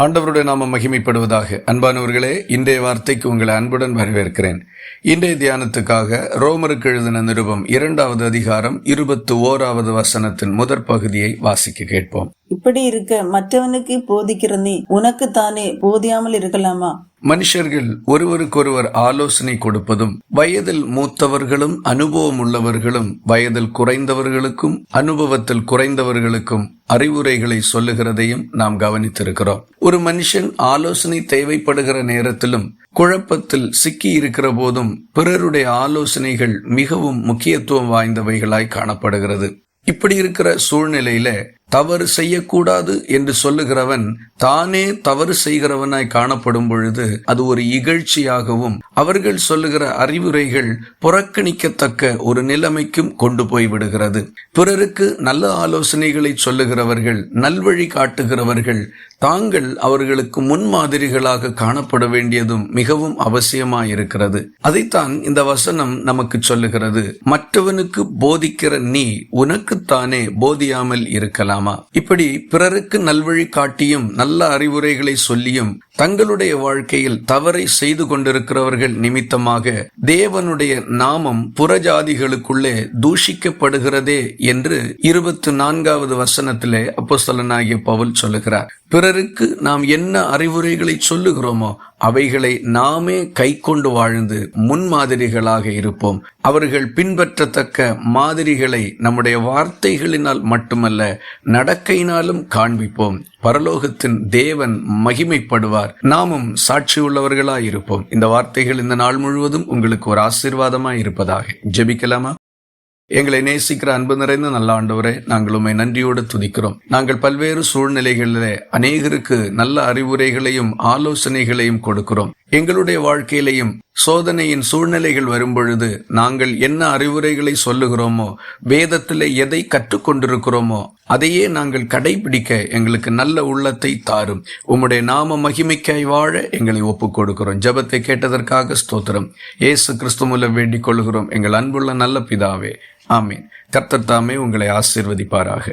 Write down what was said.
ஆண்டவருடைய நாம மகிமைப்படுவதாக. அன்பானவர்களே இன்றைய வார்த்தைக்கு உங்களை அன்புடன் வரவேற்கிறேன். இன்றைய தியானத்துக்காக ரோமருக்கு எழுதின நிருபம் இரண்டாவது அதிகாரம் இருபத்து ஓராவது வசனத்தின் முதற் பகுதியை வாசிக்க கேட்போம். இப்படி இருக்க மற்றவனுக்கு போதிக்கிற நீ உனக்கு தானே போதியாமல் இருக்கலாமா? மனுஷர்கள் ஒருவருக்கொருவர் ஆலோசனை கொடுப்பதும் வயதில் மூத்தவர்களும் அனுபவம் உள்ளவர்களும் வயதில் குறைந்தவர்களுக்கும் அனுபவத்தில் குறைந்தவர்களுக்கும் அறிவுரைகளை சொல்லுகிறதையும் நாம் கவனித்திருக்கிறோம். ஒரு மனுஷன் ஆலோசனை தேவைப்படுகிற நேரத்திலும் குழப்பத்தில் சிக்கி இருக்கிற போதும் பிறருடைய ஆலோசனைகள் மிகவும் முக்கியத்துவம் வாய்ந்தவைகளாய் காணப்படுகிறது. இப்படி இருக்கிற சூழ்நிலையில தவறு செய்யக்கூடாது என்று சொல்லுகிறவன் தானே தவறு செய்கிறவனாய் காணப்படும் பொழுது அது ஒரு இகழ்ச்சியாகவும் அவர்கள் சொல்லுகிற அறிவுரைகள் புறக்கணிக்கத்தக்க ஒரு நிலைமைக்கும் கொண்டு போய் விடுகிறது பிறருக்கு நல்ல ஆலோசனைகளை சொல்லுகிறவர்கள் நல்வழி காட்டுகிறவர்கள் தாங்கள் அவர்களுக்கு முன்மாதிரிகளாக காணப்பட வேண்டியதும் மிகவும் அவசியமாயிருக்கிறது. அதைத்தான் இந்த வசனம் நமக்கு சொல்லுகிறது. மற்றவனுக்கு போதிக்கிற நீ உனக்குத்தானே போதியாமல் இருக்கலாம். வேண்டாமா இப்படி பிறருக்கு நல்வழி காட்டியும் நல்ல அறிவுரைகளை சொல்லியும் தங்களுடைய வாழ்க்கையில் தவறை செய்து கொண்டிருக்கிறவர்கள் நிமித்தமாக தேவனுடைய நாமம் புறஜாதிகளுக்குள்ளே தூஷிக்கப்படுகிறதே என்று இருபத்தி நான்காவது வசனத்திலே அப்போஸ்தலனாகிய பவுல் சொல்லுகிறார். பிறருக்கு நாம் என்ன அறிவுரைகளை சொல்லுகிறோமோ அவைகளை நாமே கை கொண்டு வாழ்ந்து முன்மாதிரிகளாக இருப்போம். அவர்கள் பின்பற்றத்தக்க மாதிரிகளை நம்முடைய வார்த்தைகளினால் மட்டுமல்ல நடக்கையினாலும் காண்பிப்போம். பரலோகத்தின் தேவன் மகிமைப்படுவார். நாமும் சாட்சியுள்ளவர்களாய் இருப்போம் இந்த வார்த்தைகள் இந்த நாள் முழுவதும் உங்களுக்கு ஒரு ஆசீர்வாதமாய் இருப்பதாக ஜெபிக்கலாமா? எங்களை நேசிக்கிற அன்பு நிறைந்த நல்ல ஆண்டவரே நாங்கள் உண்மை நன்றியோடு துதிக்கிறோம். நாங்கள் பல்வேறு சூழ்நிலைகளிலே அநேகருக்கு நல்ல அறிவுரைகளையும் ஆலோசனைகளையும் கொடுக்கிறோம். எங்களுடைய வாழ்க்கையிலையும் சோதனையின் சூழ்நிலைகள் வரும்பொழுது நாங்கள் என்ன அறிவுரைகளை சொல்லுகிறோமோ வேதத்திலே எதை கற்றுக்கொண்டிருக்கிறோமோ அதையே நாங்கள் கடைபிடிக்க எங்களுக்கு நல்ல உள்ளத்தை தாரும். உம்முடைய நாம மகிமைக்காய் வாழ எங்களை ஒப்புக் கொடுக்கிறோம். ஜபத்தை கேட்டதற்காக ஸ்தோத்திரம். ஏசு கிறிஸ்து மூலம் வேண்டிக் கொள்கிறோம். எங்கள் அன்புள்ள நல்ல பிதாவே. ஆமீன். கர்த்தர் தாமே உங்களை ஆசீர்வதிப்பாராக.